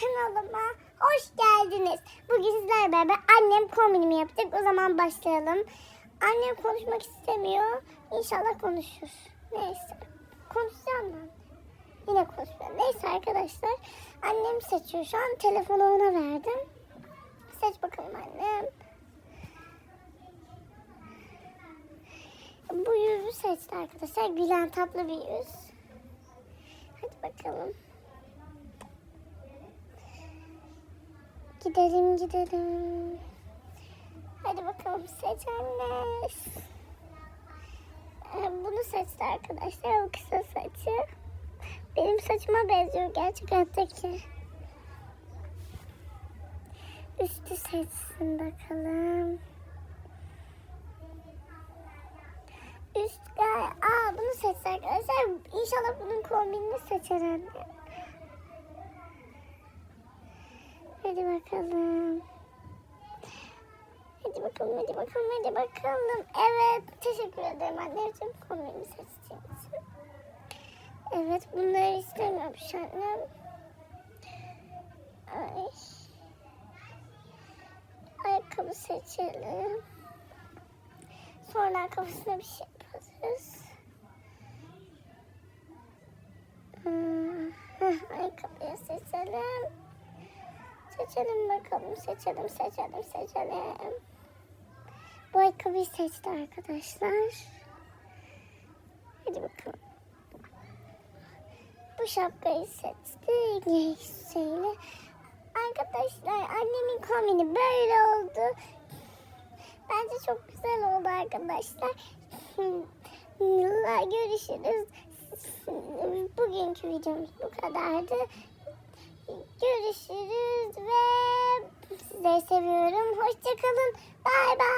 kanalıma hoş geldiniz. Bugün sizlerle beraber annem kombinimi yapacak. O zaman başlayalım. Annem konuşmak istemiyor. İnşallah konuşur. Neyse. Konuşacağım ben. Yine konuşmuyor. Neyse arkadaşlar. Annem seçiyor. Şu an telefonu ona verdim. Seç bakalım annem. Bu yüzü seçti arkadaşlar. Gülen tatlı bir yüz. Hadi bakalım. Gidelim gidelim. Hadi bakalım seç anne. Ee, Bunu seçti arkadaşlar. O kısa saçı. Benim saçıma benziyor gerçek hayattaki. Üstü seçsin bakalım. Üst gay. Aa bunu seçti arkadaşlar. İnşallah bunun kombinini seçer anne. Hadi bakalım. Hadi bakalım, hadi bakalım, hadi bakalım. Evet, teşekkür ederim anneciğim kombini seçtiğin için. Evet, bunları istemiyormuş annem. Ay. Ayakkabı seçelim. Sonra kafasına bir şey yaparız. Hmm, Ayakkabıyı seçelim. Seçelim bakalım. Seçelim, seçelim, seçelim. Bu ayakkabıyı seçti arkadaşlar. Hadi bakalım. Bu şapkayı seçti. Şeyle. Arkadaşlar annemin kombini böyle oldu. Bence çok güzel oldu arkadaşlar. Görüşürüz. Bugünkü videomuz bu kadardı. Görüşürüz ve sizleri seviyorum. Hoşçakalın. Bay bay.